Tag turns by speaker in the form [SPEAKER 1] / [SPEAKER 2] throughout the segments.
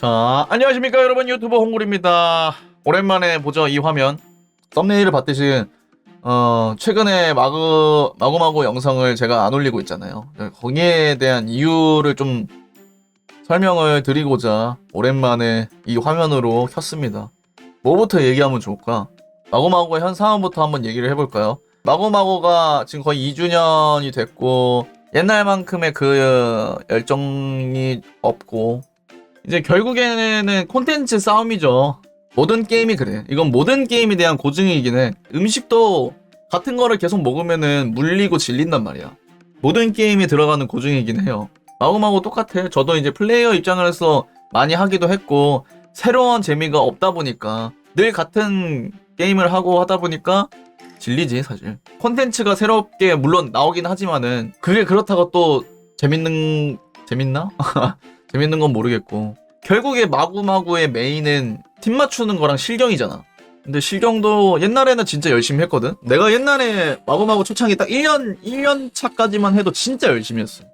[SPEAKER 1] 자, 안녕하십니까 여러분 유튜버 홍굴입니다. 오랜만에 보죠 이 화면. 썸네일을 봤듯이 어, 최근에 마구 마구마구 영상을 제가 안 올리고 있잖아요. 거기에 대한 이유를 좀 설명을 드리고자 오랜만에 이 화면으로 켰습니다. 뭐부터 얘기하면 좋을까? 마구마구의 현 상황부터 한번 얘기를 해볼까요? 마구마구가 지금 거의 2주년이 됐고 옛날만큼의 그 열정이 없고 이제 결국에는 콘텐츠 싸움이죠. 모든 게임이 그래. 이건 모든 게임에 대한 고증이긴 해. 음식도 같은 거를 계속 먹으면은 물리고 질린단 말이야. 모든 게임에 들어가는 고증이긴 해요. 마구마구 똑같아. 저도 이제 플레이어 입장에서 많이 하기도 했고 새로운 재미가 없다 보니까 늘 같은 게임을 하고 하다 보니까 질리지 사실. 콘텐츠가 새롭게 물론 나오긴 하지만은 그게 그렇다고 또 재밌는 재밌나? 재밌는 건 모르겠고 결국에 마구마구의 메인은 팀 맞추는 거랑 실경이잖아. 근데 실경도 옛날에는 진짜 열심히 했거든. 내가 옛날에 마구마구 초창기 딱 1년 1년 차까지만 해도 진짜 열심히 했어.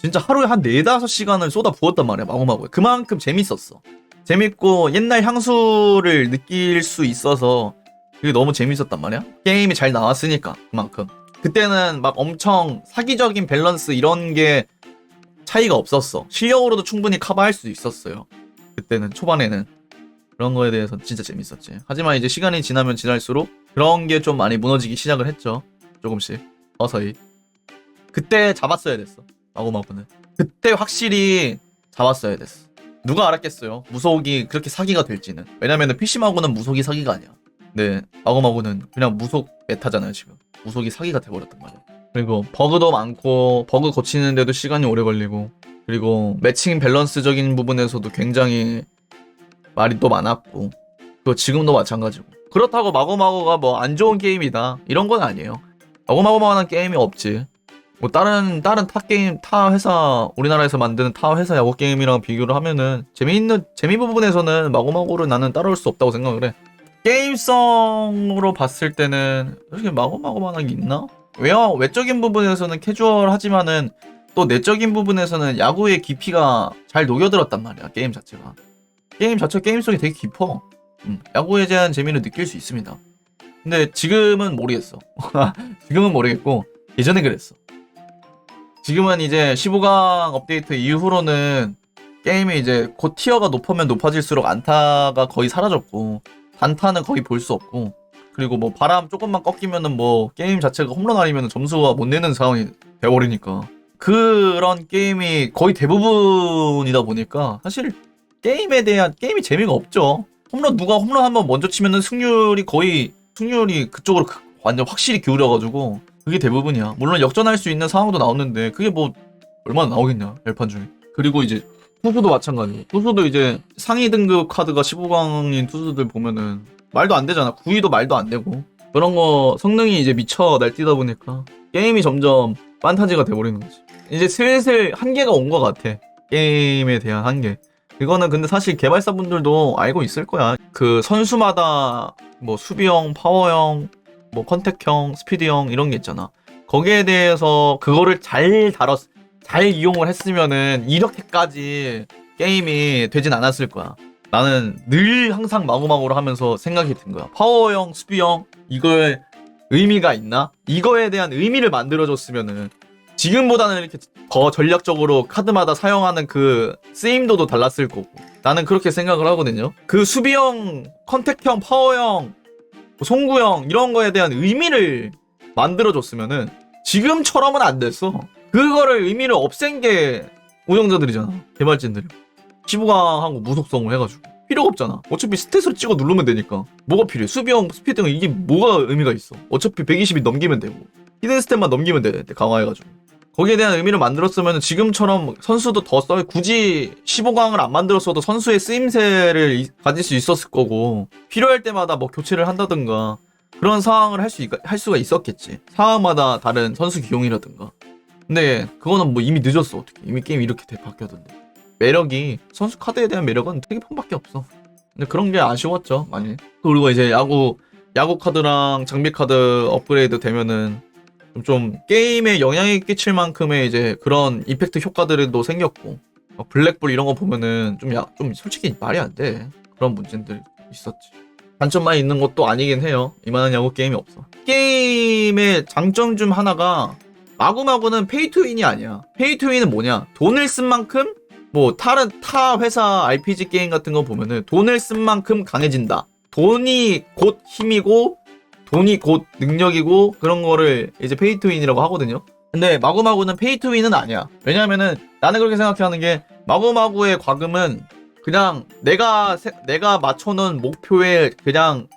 [SPEAKER 1] 진짜 하루에 한 4, 5시간을 쏟아 부었단 말이야, 마구마구에. 그만큼 재밌었어. 재밌고 옛날 향수를 느낄 수 있어서 그게 너무 재밌었단 말이야. 게임이 잘 나왔으니까 그만큼. 그때는 막 엄청 사기적인 밸런스 이런 게 차이가 없었어. 실력으로도 충분히 커버할 수 있었어요. 그때는 초반에는 그런 거에 대해서 진짜 재밌었지. 하지만 이제 시간이 지나면 지날수록 그런 게 좀 많이 무너지기 시작을 했죠. 조금씩 서서히. 그때 잡았어야 됐어. 마구마구는. 그때 확실히 잡았어야 됐어. 누가 알았겠어요. 무속이 그렇게 사기가 될지는. 왜냐면은 PC마구는 무속이 사기가 아니야. 네, 마구마구는 그냥 무속 메타잖아요, 지금. 무속이 사기가 돼버렸단 말이야. 그리고 버그도 많고, 버그 고치는데도 시간이 오래 걸리고, 그리고 매칭 밸런스적인 부분에서도 굉장히 말이 또 많았고, 그리고 지금도 마찬가지고. 그렇다고 마구마구가 뭐 안 좋은 게임이다. 이런 건 아니에요. 마구마구만한 게임이 없지. 뭐 다른 다른 타 게임 타 회사 우리나라에서 만드는 타 회사 야구 게임이랑 비교를 하면은 재미있는 재미 부분에서는 마구마구를 나는 따라올 수 없다고 생각을 해. 게임성으로 봤을 때는 솔직히 마구마구만한 게 있나? 외화 외적인 부분에서는 캐주얼하지만은 또 내적인 부분에서는 야구의 깊이가 잘 녹여들었단 말이야 게임 자체가. 게임 자체 게임 속이 되게 깊어. 음, 야구에 대한 재미를 느낄 수 있습니다. 근데 지금은 모르겠어. 지금은 모르겠고 예전에 그랬어. 지금은 이제 15강 업데이트 이후로는 게임이 이제 곧 티어가 높으면 높아질수록 안타가 거의 사라졌고 단타는 거의 볼 수 없고 그리고 뭐 바람 조금만 꺾이면은 뭐 게임 자체가 홈런 아니면 점수가 못 내는 상황이 돼버리니까 그런 게임이 거의 대부분이다 보니까 사실 게임에 대한 게임이 재미가 없죠. 홈런 누가 홈런 한번 먼저 치면은 승률이 거의 승률이 그쪽으로 그- 완전 확실히 기울여가지고 그게 대부분이야. 물론 역전할 수 있는 상황도 나오는데 그게 뭐 얼마나 나오겠냐 열판 중에. 그리고 이제 투수도 마찬가지고 투수도 이제 상위 등급 카드가 15강인 투수들 보면은 말도 안 되잖아. 9위도 말도 안 되고 그런 거 성능이 이제 미쳐 날뛰다 보니까 게임이 점점 판타지가 돼버리는 거지. 이제 슬슬 한계가 온 것 같아. 게임에 대한 한계. 이거는 근데 사실 개발사분들도 알고 있을 거야. 그 선수마다 뭐 수비형, 파워형, 뭐 컨택형, 스피드형 이런 게 있잖아. 거기에 대해서 그거를 잘 다뤘, 잘 이용을 했으면은 이렇게까지 게임이 되진 않았을 거야. 나는 늘 항상 마구마구로 하면서 생각이 든 거야. 파워형, 수비형 이걸 의미가 있나? 이거에 대한 의미를 만들어줬으면은 지금보다는 이렇게 더 전략적으로 카드마다 사용하는 그 쓰임도도 달랐을 거고 나는 그렇게 생각을 하거든요. 그 수비형, 컨택형, 파워형, 뭐 송구형 이런 거에 대한 의미를 만들어줬으면은 지금처럼은 안 됐어. 그거를 의미를 없앤 게 운영자들이잖아. 개발진들이. 15강하고 무속성을 해가지고. 필요가 없잖아. 어차피 스탯으로 찍어 누르면 되니까. 뭐가 필요해? 수비형, 스피드형 이게 뭐가 의미가 있어? 어차피 120이 넘기면 되고. 히든 스탯만 넘기면 돼. 강화해가지고. 거기에 대한 의미를 만들었으면 지금처럼 선수도 더 써. 굳이 15강을 안 만들었어도 선수의 쓰임새를 이- 가질 수 있었을 거고 필요할 때마다 뭐 교체를 한다든가 그런 상황을 할 수 할 수가 있었겠지. 상황마다 다른 선수 기용이라든가. 근데 그거는 뭐 이미 늦었어. 어떻게 이미 게임 이렇게 돼 바뀌었는데 매력이 선수 카드에 대한 매력은 태기판밖에 없어. 근데 그런 게 아쉬웠죠 많이. 그리고 이제 야구 야구 카드랑 장비 카드 업그레이드 되면은 좀, 좀 게임에 영향이 끼칠 만큼의 이제 그런 이펙트 효과들도 생겼고 어, 블랙볼 이런 거 보면은 좀, 야, 좀 솔직히 말이 안 돼. 그런 문제들이 있었지. 단점만 있는 것도 아니긴 해요. 이만한 야구 게임이 없어. 게임의 장점 중 하나가 마구마구는 페이투윈이 아니야. 페이투윈은 뭐냐? 돈을 쓴 만큼 뭐 다른 타 회사 RPG 게임 같은 거 보면은 돈을 쓴 만큼 강해진다. 돈이 곧 힘이고 돈이 곧 능력이고 그런 거를 이제 페이투윈이라고 하거든요. 근데 마구마구는 페이투윈은 아니야. 왜냐면은 나는 그렇게 생각하는 게 마구마구의 과금은 그냥 내가 세- 내가 맞춰놓은 목표에 그냥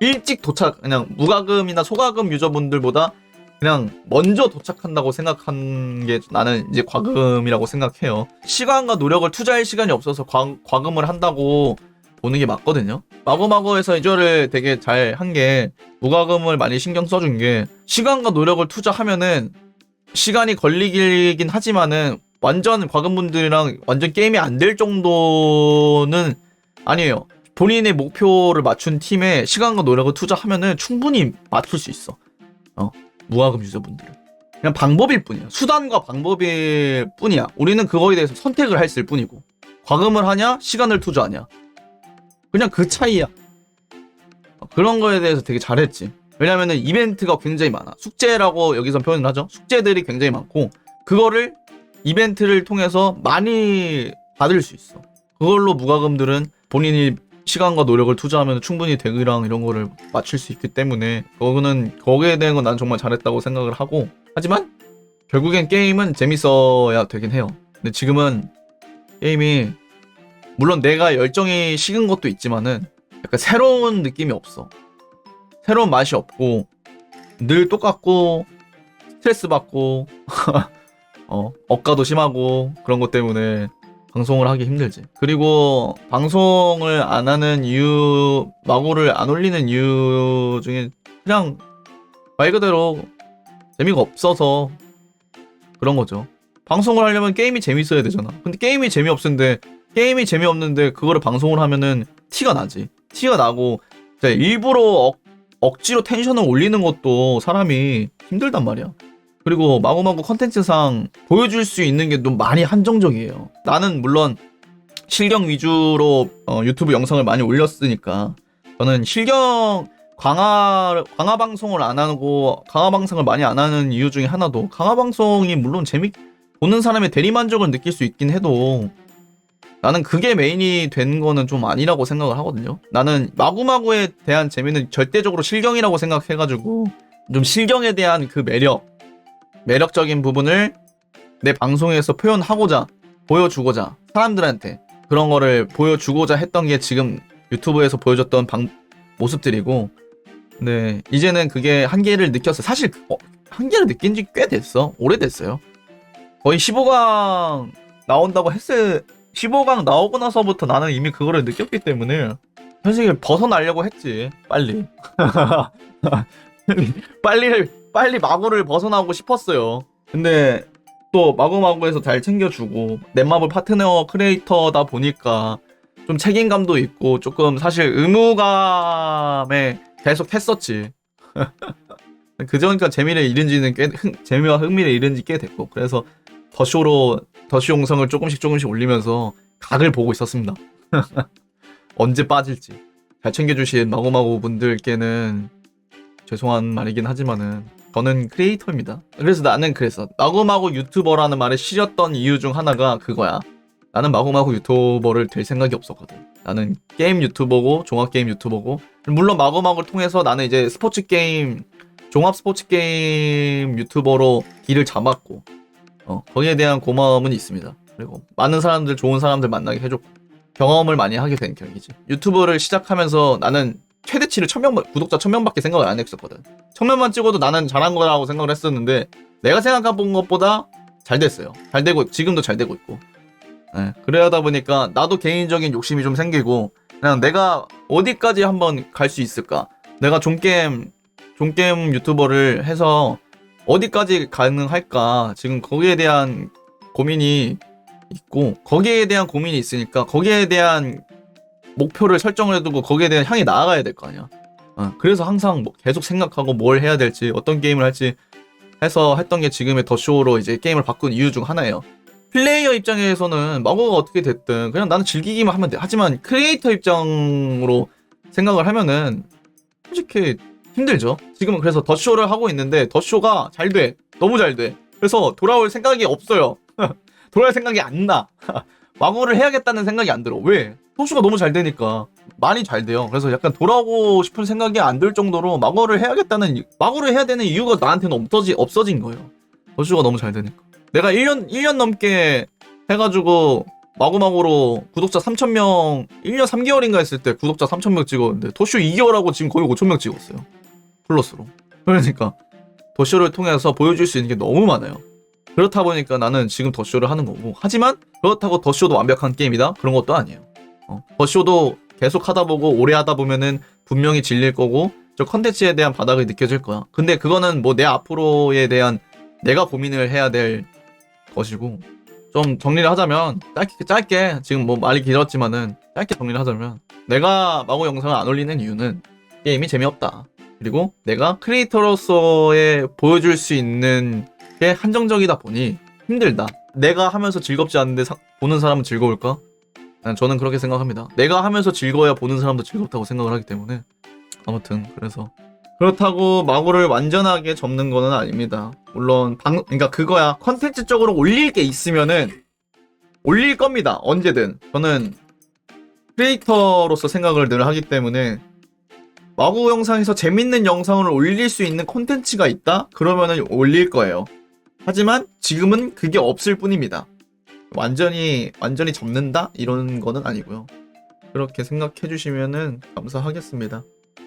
[SPEAKER 1] 일찍 도착 그냥 무과금이나 소과금 유저분들보다 그냥 먼저 도착한다고 생각한 게 나는 이제 과금이라고 생각해요. 시간과 노력을 투자할 시간이 없어서 과, 과금을 한다고 보는 게 맞거든요. 마구마구에서 이거를 되게 잘 한 게 무과금을 많이 신경 써준 게 시간과 노력을 투자하면은 시간이 걸리긴 하지만은 완전 과금분들이랑 완전 게임이 안 될 정도는 아니에요. 본인의 목표를 맞춘 팀에 시간과 노력을 투자하면은 충분히 맞출 수 있어. 어, 무과금 유저분들은. 그냥 방법일 뿐이야. 수단과 방법일 뿐이야. 우리는 그거에 대해서 선택을 했을 뿐이고. 과금을 하냐, 시간을 투자하냐. 그냥 그 차이야. 어, 그런 거에 대해서 되게 잘했지. 왜냐면은 이벤트가 굉장히 많아. 숙제라고 여기서 표현을 하죠. 숙제들이 굉장히 많고, 그거를 이벤트를 통해서 많이 받을 수 있어. 그걸로 무과금들은 본인이 시간과 노력을 투자하면 충분히 대기랑 이런 거를 맞출 수 있기 때문에 그거는 거기에 대한 건 난 정말 잘했다고 생각을 하고 하지만 결국엔 게임은 재밌어야 되긴 해요. 근데 지금은 게임이 물론 내가 열정이 식은 것도 있지만은 약간 새로운 느낌이 없어. 새로운 맛이 없고 늘 똑같고 스트레스 받고 어, 억가도 심하고 그런 것 때문에 방송을 하기 힘들지. 그리고 방송을 안 하는 이유, 마구를 안 올리는 이유 중에 그냥 말 그대로 재미가 없어서 그런 거죠. 방송을 하려면 게임이 재밌어야 되잖아. 근데 게임이 재미없는데 게임이 재미없는데 그거를 방송을 하면은 티가 나지. 티가 나고 일부러 억, 억지로 텐션을 올리는 것도 사람이 힘들단 말이야. 그리고 마구마구 컨텐츠상 보여줄 수 있는 게 좀 많이 한정적이에요. 나는 물론 실경 위주로 어, 유튜브 영상을 많이 올렸으니까 저는 실경 강화 강화 방송을 안 하고 강화 방송을 많이 안 하는 이유 중에 하나도 강화 방송이 물론 재미 보는 사람의 대리 만족을 느낄 수 있긴 해도 나는 그게 메인이 된 거는 좀 아니라고 생각을 하거든요. 나는 마구마구에 대한 재미는 절대적으로 실경이라고 생각해가지고 좀 실경에 대한 그 매력 매력적인 부분을 내 방송에서 표현하고자 보여주고자 사람들한테 그런 거를 보여주고자 했던 게 지금 유튜브에서 보여줬던 방, 모습들이고 근데 이제는 그게 한계를 느꼈어 사실 어, 한계를 느낀 지 꽤 됐어. 오래됐어요. 거의 15강 나온다고 했을 15강 나오고 나서부터 나는 이미 그거를 느꼈기 때문에 사실 벗어나려고 했지 빨리. 빨리 빨리 마구를 벗어나고 싶었어요. 근데 또 마구마구에서 잘 챙겨주고 넷마블 파트너 크리에이터다 보니까 좀 책임감도 있고 조금 사실 의무감에 계속 했었지. 그저니까 재미를 잃은 지는 꽤 흥- 재미와 흥미를 잃은 지 꽤 됐고 그래서 더쇼로 더쇼 영상을 조금씩 조금씩 올리면서 각을 보고 있었습니다. 언제 빠질지 잘 챙겨주신 마구마구 분들께는 죄송한 말이긴 하지만은 저는 크리에이터입니다. 그래서 나는 그랬어. 마구마구 유튜버라는 말을 싫었던 이유 중 하나가 그거야. 나는 마구마구 유튜버를 될 생각이 없었거든. 나는 게임 유튜버고 종합 게임 유튜버고 물론 마구마구를 통해서 나는 이제 스포츠 게임 종합 스포츠 게임 유튜버로 길을 잡았고 어, 거기에 대한 고마움은 있습니다. 그리고 많은 사람들 좋은 사람들 만나게 해줬고 경험을 많이 하게 된 계기지. 유튜브를 시작하면서 나는 최대치를 천명 구독자 천명밖에 생각을 안 했었거든. 천명만 찍어도 나는 잘한 거라고 생각을 했었는데 내가 생각해 본 것보다 잘 됐어요. 잘 되고 지금도 잘 되고 있고. 예, 그러다 보니까 나도 개인적인 욕심이 좀 생기고 그냥 내가 어디까지 한번 갈 수 있을까? 내가 종게임 종게임 유튜버를 해서 어디까지 가능할까? 지금 거기에 대한 고민이 있고 거기에 대한 고민이 있으니까 거기에 대한 목표를 설정을 해두고 거기에 대한 향이 나아가야 될 거 아니야. 어, 그래서 항상 뭐 계속 생각하고 뭘 해야 될지 어떤 게임을 할지 해서 했던 게 지금의 더 쇼로 이제 게임을 바꾼 이유 중 하나예요. 플레이어 입장에서는 마고가 어떻게 됐든 그냥 나는 즐기기만 하면 돼. 하지만 크리에이터 입장으로 생각을 하면은 솔직히 힘들죠. 지금은 그래서 더 쇼를 하고 있는데 더 쇼가 잘 돼. 너무 잘 돼. 그래서 돌아올 생각이 없어요. 돌아올 생각이 안 나. 마고를 해야겠다는 생각이 안 들어. 왜? 더쇼가 너무 잘 되니까. 많이 잘 돼요. 그래서 약간 돌아오고 싶은 생각이 안 들 정도로 마고를 해야겠다는, 이- 마고를 해야 되는 이유가 나한테는 없어지, 없어진 거예요. 더쇼가 너무 잘 되니까. 내가 1년, 1년 넘게 해가지고 마구마구로 구독자 3,000명, 1년 3개월인가 했을 때 구독자 3,000명 찍었는데 더쇼 2개월 하고 지금 거의 5,000명 찍었어요. 플러스로. 그러니까 더쇼를 통해서 보여줄 수 있는 게 너무 많아요. 그렇다 보니까 나는 지금 더쇼를 하는 거고. 하지만 그렇다고 더쇼도 완벽한 게임이다? 그런 것도 아니에요. 어, 더쇼도 계속 하다 보고 오래 하다 보면은 분명히 질릴 거고 저 컨텐츠에 대한 바닥이 느껴질 거야. 근데 그거는 뭐 내 앞으로에 대한 내가 고민을 해야 될 것이고 좀 정리를 하자면 짧게 짧게 지금 뭐 말이 길었지만은 짧게 정리를 하자면 내가 마고 영상을 안 올리는 이유는 게임이 재미없다. 그리고 내가 크리에이터로서의 보여줄 수 있는 게 한정적이다 보니 힘들다. 내가 하면서 즐겁지 않은데 사- 보는 사람은 즐거울까? 난 저는 그렇게 생각합니다. 내가 하면서 즐거워야 보는 사람도 즐겁다고 생각을 하기 때문에 아무튼 그래서 그렇다고 마구를 완전하게 접는 거는 아닙니다. 물론 방 그러니까 그거야 컨텐츠적으로 올릴 게 있으면은 올릴 겁니다. 언제든 저는 크리에이터로서 생각을 늘 하기 때문에 마구 영상에서 재밌는 영상을 올릴 수 있는 콘텐츠가 있다? 그러면은 올릴 거예요. 하지만 지금은 그게 없을 뿐입니다. 완전히 완전히 접는다 이런 거는 아니고요. 그렇게 생각해 주시면은 감사하겠습니다.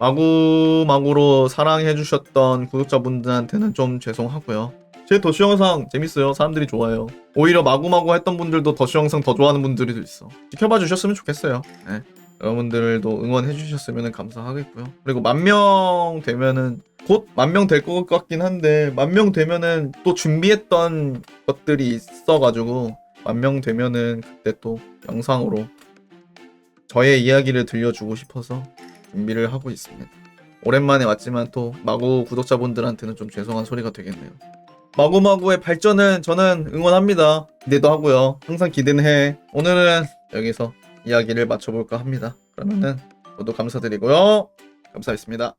[SPEAKER 1] 마구마구로 사랑해 주셨던 구독자분들한테는 좀 죄송하고요. 제 더쇼 영상 재밌어요. 사람들이 좋아해요. 오히려 마구마구 했던 분들도 더쇼 영상 더 좋아하는 분들이 있어. 지켜봐 주셨으면 좋겠어요. 네. 여러분들도 응원해 주셨으면 감사하겠고요. 그리고 만 명 되면은 곧 만 명 될 것 같긴 한데 만 명 되면은 또 준비했던 것들이 있어가지고 만 명 되면은 그때 또 영상으로 저의 이야기를 들려주고 싶어서 준비를 하고 있습니다. 오랜만에 왔지만 또 마구 구독자분들한테는 좀 죄송한 소리가 되겠네요. 마구마구의 발전은 저는 응원합니다. 기대도 하고요. 항상 기대는 해. 오늘은 여기서 이야기를 마쳐볼까 합니다. 그러면은 모두 감사드리고요. 감사했습니다.